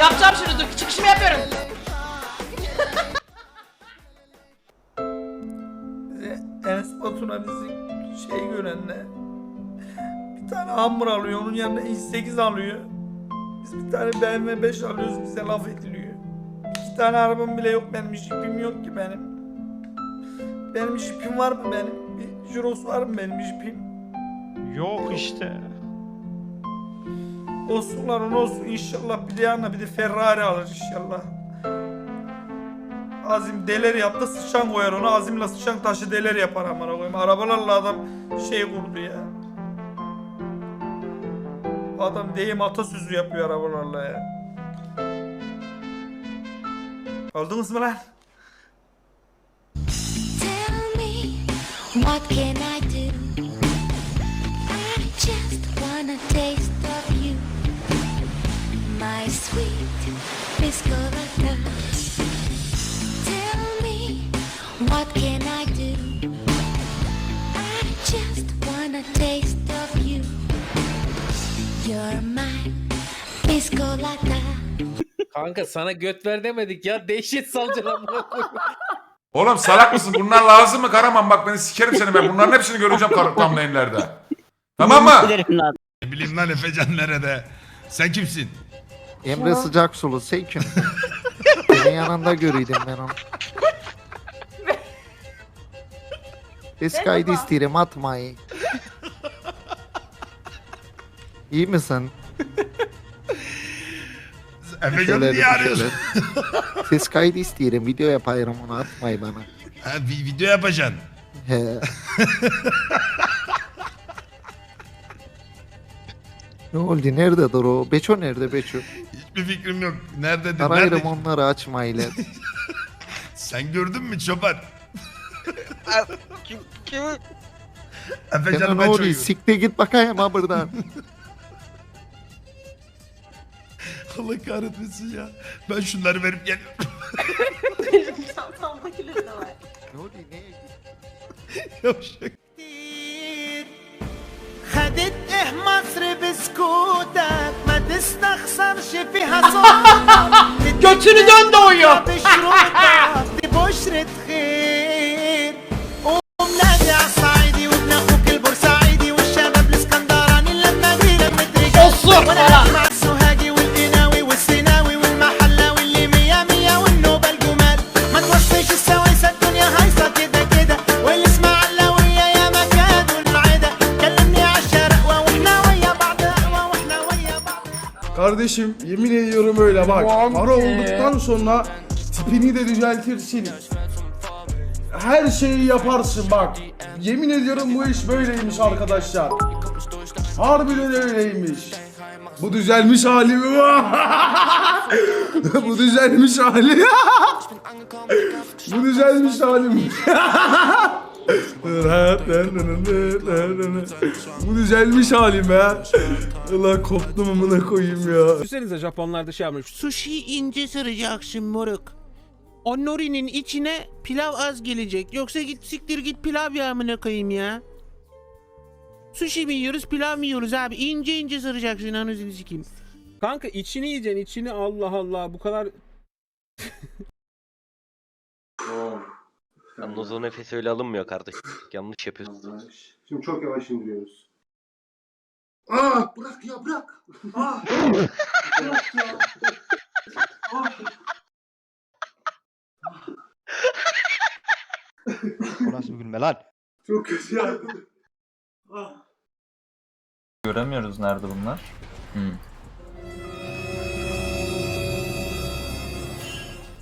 Yapacağım şimdi dur. Çıkışımı yapıyorum. Enes Batur'a bizi şey görenle bir tane hamur alıyor onun yanına i8 alıyor. Biz bir tane BMW 5 alıyoruz bize laf ediliyor. İki tane arabam bile yok benim jipim yok ki benim. Benim jipim var mı benim? Bir Juros var mı benim jipim? Yok işte. Olsun lan olsun inşallah bir de yanına bir de Ferrari alır inşallah. Azim deler yaptı sıçan koyar onu Azim'le sıçan taşı deler yapar amına koyayım. Arabalarla adam şey kurdu ya. Adam deyim atasözü yapıyor arabalarla ya. Aldınız mı lan? Tell me, what can? I can I do? I just wanna taste of you, you're my Piscolata. Kanka sana göt ver demedik ya. Dehşet amına koyayım. Oğlum salak mısın? Bunlar lazım mı Karaman? Bak ben sikerim seni ben. Bunların hepsini göreceğim thumbnail'lerde. Tamam mı? Ne bileyim lan Efecan nerede? Sen kimsin? Emre sıcak sulu sen kim? Senin yanında görüydüm ben onu. Eskaydı isterim atmayı. İyi misin? Efecan'ı Şöyle niye arıyorsun? Ses kaydı isterim video yapayım onu atmayı bana. Ha, vi- video yapacaksın. He. ne oldu nerededir o? Beço nerede Beço? Hiçbir fikrim yok. Nerededir? Arayırım Nerede? onları açmayla. Sen gördün mü çoban? Kim, kim? Efecan'ı Sana ne ben oluyor? çocuğum. Siktir git bakayım ha buradan. Allah kahretmesin ya. Ben şunları verip gel. ne oluyor? Neye Yavşak. خدت ايه مصر بسكوتك ما تستخسرش فيها صوتك Götünü dön doğuyor. بشروطك Kardeşim yemin ediyorum öyle bak. Para olduktan sonra tipini de düzeltirsin. Her şeyi yaparsın bak. Yemin ediyorum bu iş böyleymiş arkadaşlar. Harbiden öyleymiş. Bu düzelmiş hali mi? bu düzelmiş hali. bu düzelmiş halim. bu düzelmiş halim ya. Allah koptum amına koyayım ya. Düşünsenize Japonlar da şey yapmış. Sushi ince sıracaksın moruk. O norinin içine pilav az gelecek. Yoksa git siktir git pilav yağmına koyayım ya. Sushi mi yiyoruz pilav mı yiyoruz abi? İnce ince sıracaksın anasını sikeyim. Kanka içini yiyeceksin içini Allah Allah bu kadar Yalnız o nefes öyle alınmıyor kardeşim. Yanlış yapıyorsun. Şimdi çok yavaş indiriyoruz. Ah bırak ya bırak. Ah. bırak ya. Ah. Bu nasıl bir gülme lan? Çok kötü ya. Göremiyoruz nerede bunlar.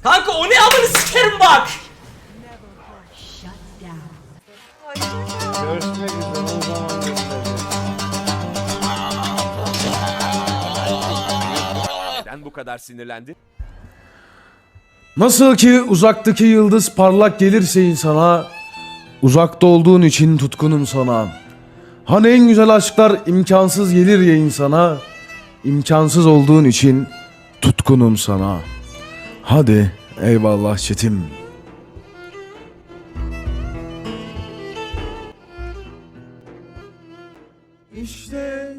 Kanka o ne amını sikerim bak. görüşmek üzere o zaman göstereceğiz. Neden bu kadar sinirlendin? Nasıl ki uzaktaki yıldız parlak gelirse insana, uzakta olduğun için tutkunum sana. Hani en güzel aşklar imkansız gelir ya insana, imkansız olduğun için tutkunum sana. Hadi eyvallah çetim. İşte.